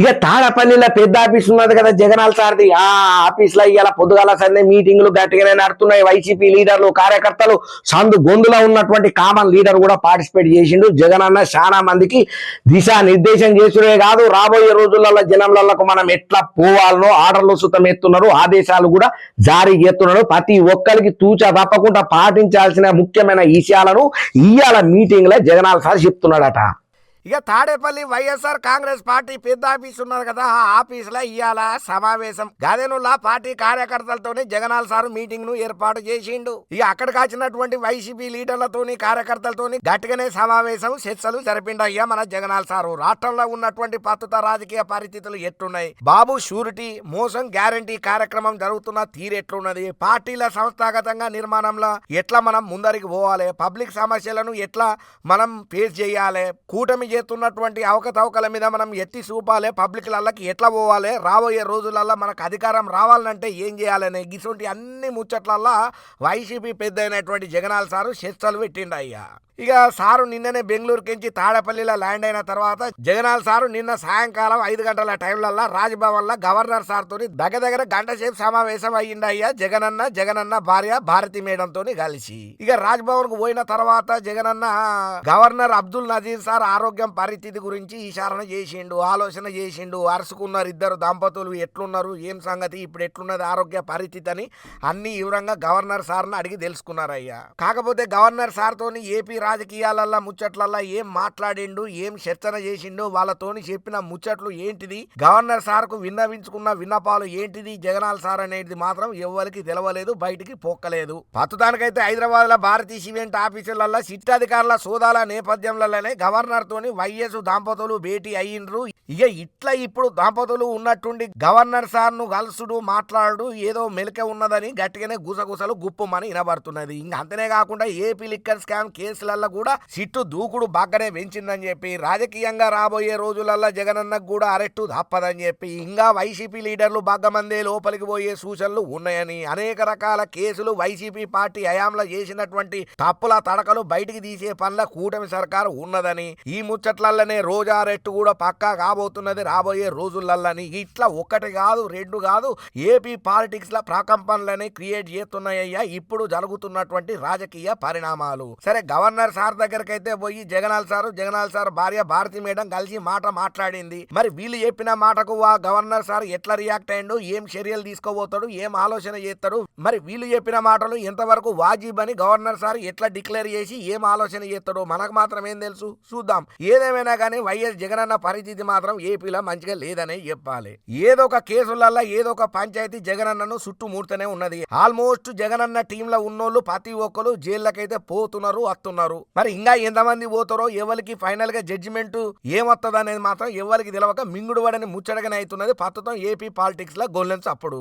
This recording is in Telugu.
ఇక తాడపల్లిలో పెద్ద ఆఫీస్ ఉన్నది కదా జగనాల్ సార్ది. ఆ ఆఫీస్లో ఇవాళ పొద్దుగాల సరే మీటింగ్లు గట్టిగానే నడుతున్నాయి. వైసీపీ లీడర్లు కార్యకర్తలు సందు గొంతులో ఉన్నటువంటి కామన్ లీడర్ కూడా పార్టిసిపేట్ చేసిండు. జగన్ అన్న చాలా మందికి దిశా నిర్దేశం చేసుడే కాదు. రాబోయే రోజులలో జనంలకు మనం ఎట్లా పోవాలనో ఆర్డర్లు సుతం ఎత్తున్నారు ఆదేశాలు కూడా జారీ చేస్తున్నారు. ప్రతి ఒక్కరికి తూచా తప్పకుండా పాటించాల్సిన ముఖ్యమైన విషయాలను ఇవాళ మీటింగ్లో జగనాల్ సార్ చెప్తున్నాడట. ఇక తాడేపల్లి వైఎస్ఆర్ కాంగ్రెస్ పార్టీ పెద్ద ఆఫీస్ ఉన్నది కదా ఆ ఆఫీస్లో ఇవాళ సమావేశం. గదేనుల్లా పార్టీ కార్యకర్తలతోని జగనాల్ సార్ మీటింగ్ను ఏర్పాటు చేసిండు. ఇక అక్కడికి వచ్చినటువంటి వైసీపీ లీడర్లతోని కార్యకర్తలతోని గట్టిగానే సమావేశం చర్చలు జరిపిండయ్యా మన జగనాల్ సారు. రాష్ట్రంలో ఉన్నటువంటి ప్రస్తుత రాజకీయ పరిస్థితులు ఎట్లున్నాయి? బాబు షూరిటీ మోసం గ్యారంటీ కార్యక్రమం జరుగుతున్న తీరెట్లున్నది పార్టీల సంస్థాగతంగా నిర్మాణంలో ఎట్లా మనం ముందరికి పోవాలి? పబ్లిక్ సమస్యలను ఎట్లా మనం ఫేస్ చేయాలి? కూటమి చేస్తున్నటువంటి అవకతవకల మీద మనం ఎత్తి చూపాలి పబ్లిక్లకి ఎట్లా పోవాలి రాబోయే రోజులల్లో మనకు అధికారం రావాలంటే ఏం చేయాలనే గిసుంటి అన్ని ముచ్చట్లల్లా వైసీపీ పెద్ద అయినటువంటి జగనాల్ సారు చర్చలు పెట్టిండు అయ్యా ఇక సారు నిన్ననే బెంగళూరుకించి తాడపల్లిలో ల్యాండ్ అయిన తర్వాత జగనాల్ సారు నిన్న సాయంకాలం ఐదు గంటల టైంలల్లా రాజ్భవన్లో గవర్నర్ సార్ తోని దగ్గర దగ్గర గంట సేపు సమావేశం అయ్యిండయ్యా జగనన్న జగనన్న భార్య భారతి మేడంతో కలిసి. ఇక రాజ్భవన్కు పోయిన తర్వాత జగనన్న గవర్నర్ అబ్దుల్ నజీర్ సార్ ఆరోగ్యం పరిస్థితి గురించి ఈశారణ చేసిండు ఆలోచన చేసిండు. అరుసుకున్నారు ఇద్దరు దంపతులు ఎట్లున్నారు ఏం సంగతి ఇప్పుడు ఎట్లున్నది ఆరోగ్య పరిస్థితి అని అన్ని వివరంగా గవర్నర్ సార్ని అడిగి తెలుసుకున్నారయ్యా. కాకపోతే గవర్నర్ సార్ తోని ఏపీ రాజకీయాలల్లా ముచ్చట్లల్లా ఏం మాట్లాడిండు ఏం చర్చన చేసిండు వాళ్ళతోని చెప్పిన ముచ్చట్లు ఏంటిది గవర్నర్ సార్కు విన్నవించుకున్న విన్నపాలు ఏంటిది జగనాల్ సార్ అనేది మాత్రం ఎవరికి తెలవలేదు బయటికి పోక్కలేదు. ప్రస్తుతానికైతే హైదరాబాద్లో భారతీయ సిమెంట్ ఆఫీసులల్లో సిట్టాధికారుల సోదాల నేపథ్యంలోనే గవర్నర్ తోని వైఎస్ దంపతులు భేటీ అయ్యిండ్రు. ఇక ఇట్లా ఇప్పుడు దంపతులు ఉన్నట్టుండి గవర్నర్ సార్ను కలుసుడు మాట్లాడు ఏదో మెలిక ఉన్నదని గట్టిగానే గుసగుసలు గుప్పమని వినబడుతున్నది. ఇంకా అంతనే కాకుండా ఏపీ లిక్కర్ స్కామ్ రాజకీయాల్లో కూడా సిట్టు దూకుడు బాగానే పెంచిందని చెప్పి రాజకీయంగా రాబోయే రోజులల్లో జగనన్నకు కూడా అరెస్టు తప్పదని చెప్పి ఇంకా వైసీపీ లీడర్లు బాగా మందే లోపలికి పోయే సూచనలు ఉన్నాయని అనేక రకాల కేసులు వైసీపీ పార్టీ హయాంలో చేసినటువంటి తప్పుల తడకలు బయటికి తీసే పనుల కూటమి సర్కారు ఉన్నదని ఈ ముచ్చట్లల్లనే రోజా రెట్టు కూడా పక్కా కాబోతున్నది రాబోయే రోజులల్లని ఇట్లా ఒకటి కాదు రెండు కాదు ఏపీ పాలిటిక్స్ ల ప్రకంపనలని క్రియేట్ చేస్తున్నాయ్యా ఇప్పుడు జరుగుతున్నటువంటి రాజకీయ పరిణామాలు. సరే గవర్నర్ సార్ దగ్గరికి అయితే పోయి జగనాల్ సార్ జగనాల్ సార్ భార్య భారతి మేడం కలిసి మాట మాట్లాడింది. మరి వీళ్ళు చెప్పిన మాటకు ఆ గవర్నర్ సార్ ఎట్లా రియాక్ట్ అయ్యిండు ఏం చర్యలు తీసుకోబోతాడు ఏం ఆలోచన చేస్తాడు మరి వీళ్ళు చెప్పిన మాటలు ఎంతవరకు వాజీబ్ అని గవర్నర్ సార్ ఎట్లా డిక్లేర్ చేసి ఏం ఆలోచన చేస్తాడు మనకు మాత్రం ఏం తెలుసు? చూద్దాం. ఏదేమైనా కానీ వైఎస్ జగన్ అన్న పరిస్థితి మాత్రం ఏపీలో మంచిగా లేదనే చెప్పాలి. ఏదో ఒక కేసులల్లా ఏదో ఒక పంచాయతీ జగనన్నను చుట్టుముడుతూనే ఉన్నది. ఆల్మోస్ట్ జగనన్న టీంలో ఉన్నోళ్ళు ప్రతి ఒక్కరు జైళ్ళకైతే పోతున్నారు వస్తున్నారు మరి ఇంకా ఎంతమంది పోతారో ఎవరికి ఫైనల్గా జడ్జిమెంట్ ఏమొస్తుంది అనేది మాత్రం ఎవరికి తెలవక మింగుడు పడని ముచ్చటగానే అవుతున్నది ప్రస్తుతం ఏపీ పాలిటిక్స్లో గొల్లెన్స్ అప్పుడు.